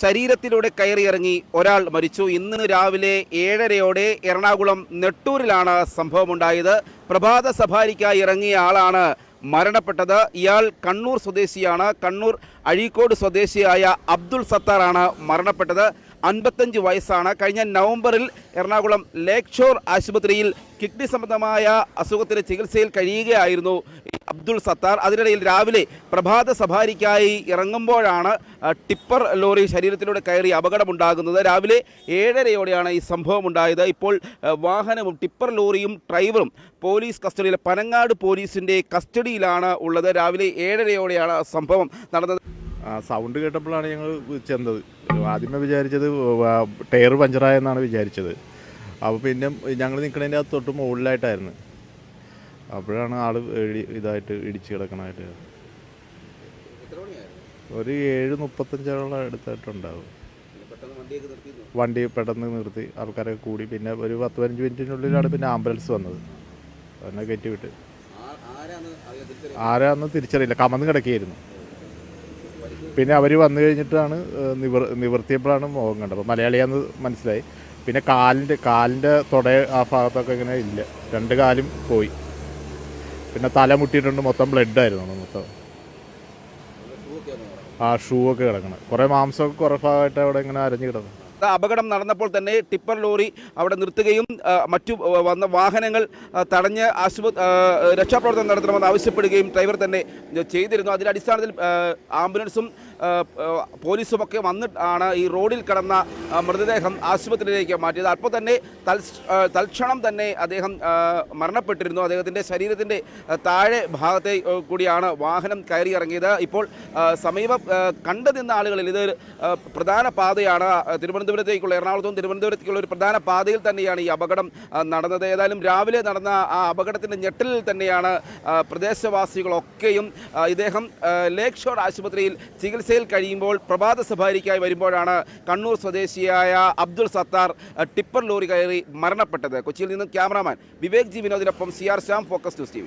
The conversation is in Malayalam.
ശരീരത്തിലൂടെ കയറിയിറങ്ങി ഒരാൾ മരിച്ചു. ഇന്ന് രാവിലെ ഏഴരയോടെ എറണാകുളം നെട്ടൂരിലാണ് സംഭവമുണ്ടായത്. പ്രഭാത സഫാരിക്കായി ഇറങ്ങിയ ആളാണ് മരണപ്പെട്ടത്. ഇയാൾ കണ്ണൂർ സ്വദേശിയാണ്. കണ്ണൂർ അഴീക്കോട് സ്വദേശിയായ അബ്ദുൾ സത്താറാണ് മരണപ്പെട്ടത്. അൻപത്തഞ്ച് വയസ്സാണ്. കഴിഞ്ഞ നവംബറിൽ എറണാകുളം ലേക് ഷോർ ആശുപത്രിയിൽ കിഡ്നി സംബന്ധമായ അസുഖത്തിന് ചികിത്സയിൽ കഴിയുകയായിരുന്നു. അബ്ദുൾ സത്താർ. അതിനിടയിൽ രാവിലെ പ്രഭാത സഫാരിക്കായി ഇറങ്ങുമ്പോഴാണ് ടിപ്പർ ലോറി ശരീരത്തിലൂടെ കയറി അപകടമുണ്ടാകുന്നത്. രാവിലെ ഏഴരയോടെയാണ് ഈ സംഭവം ഉണ്ടായത് ഇപ്പോൾ വാഹനവും ടിപ്പർ ലോറിയും ഡ്രൈവറും പോലീസ് കസ്റ്റഡിയിൽ പനങ്ങാട് പോലീസിന്റെ കസ്റ്റഡിയിലാണ് ഉള്ളത്. രാവിലെ ഏഴരയോടെയാണ് സംഭവം നടന്നത്. സൗണ്ട് കേട്ടപ്പോഴാണ് ഞങ്ങൾ ചെന്നത്. ആദ്യമേ വിചാരിച്ചത് ടയർ പഞ്ചറായെന്നാണ് വിചാരിച്ചത്. അപ്പോൾ പിന്നെ ഞങ്ങൾ നിൽക്കുന്നതിന്റെ തൊട്ട് മുകളിലായിട്ടായിരുന്നു. അപ്പോഴാണ് ആൾ ഇതായിട്ട് ഇടിച്ച് കിടക്കണായിട്ട് ഒരു ഏഴ് മുപ്പത്തഞ്ചോളം അടുത്തായിട്ടുണ്ടാവും. വണ്ടി പെട്ടെന്ന് നിർത്തി ആൾക്കാരൊക്കെ കൂടി. പിന്നെ ഒരു പത്ത് പതിനഞ്ച് മിനിറ്റിനുള്ളിലാണ് പിന്നെ ആംബുലൻസ് വന്നത്. അതിനെ കയറ്റി വിട്ട്. ആരാന്ന് തിരിച്ചറിയില്ല? കമന്ന് കിടക്കുകയായിരുന്നു. പിന്നെ അവർ വന്നു കഴിഞ്ഞിട്ടാണ് നിവർ നിവർത്തിയപ്പോഴാണ് മുഖം കണ്ടത്. അപ്പോൾ മലയാളിയാന്ന് മനസ്സിലായി. പിന്നെ കാലിന്റെ കാലിന്റെ തുട ആ ഭാഗത്തൊക്കെ ഇങ്ങനെ ഇല്ല. രണ്ട് കാലും പോയി. പിന്നെ തല മുട്ടിയിട്ടുണ്ട് മൊത്തം ബ്ലഡ് ആയിരുന്നു മൊത്തം. ആ ഷൂ ഒക്കെ കിടക്കണം. കുറേ മാംസമൊക്കെ കുറേ ഭാഗമായിട്ട് അവിടെ ഇങ്ങനെ അരഞ്ഞു കിടന്നു. അപകടം നടന്നപ്പോൾ തന്നെ ടിപ്പർ ലോറി അവിടെ നിർത്തുകയും മറ്റു വന്ന വാഹനങ്ങൾ തടഞ്ഞ് ആശുപത്രി രക്ഷാപ്രവർത്തനം നടത്തണമെന്ന് ആവശ്യപ്പെടുകയും ഡ്രൈവർ തന്നെ ചെയ്തിരുന്നു. അതിന്റെ അടിസ്ഥാനത്തിൽ ആംബുലൻസും പോലീസും ഒക്കെ വന്നിട്ടാണ് ഈ റോഡിൽ കിടന്ന മൃതദേഹം ആശുപത്രിയിലേക്ക് മാറ്റിയത്. അപ്പോൾ തന്നെ തൽ തൽക്ഷണം തന്നെ അദ്ദേഹം മരണപ്പെട്ടിരുന്നു. അദ്ദേഹത്തിന്റെ ശരീരത്തിന്റെ താഴെ ഭാഗത്തെ കൂടിയാണ് വാഹനം കയറി ഇറങ്ങിയത് ഇപ്പോൾ സമീപം കണ്ടു നിന്ന ആളുകളിൽ ഇത് പ്രധാന പാതയാണ്. ആ, തിരുവനന്തപുരത്തേക്കുള്ള എറണാകുളത്തും തിരുവനന്തപുരത്തേക്കുള്ള ഒരു പ്രധാന പാതയിൽ തന്നെയാണ് ഈ അപകടം നടന്നത്. ഏതായാലും രാവിലെ നടന്ന ആ അപകടത്തിന്റെ ഞെട്ടലിൽ തന്നെയാണ് പ്രദേശവാസികളൊക്കെയും ഇദ്ദേഹം ലേക്ക് ഷോർ ആശുപത്രിയിൽ ചികിത്സയിൽ കഴിയുമ്പോൾ പ്രഭാത സഫാരിക്കായി വരുമ്പോഴാണ് കണ്ണൂർ സ്വദേശിയായ അബ്ദുൾ സത്താർ ടിപ്പർ ലോറി കയറി മരണപ്പെട്ടത്. കൊച്ചിയിൽ നിന്നും cameraman Vivek G വിനോദിനൊപ്പം C R Shyam focus news T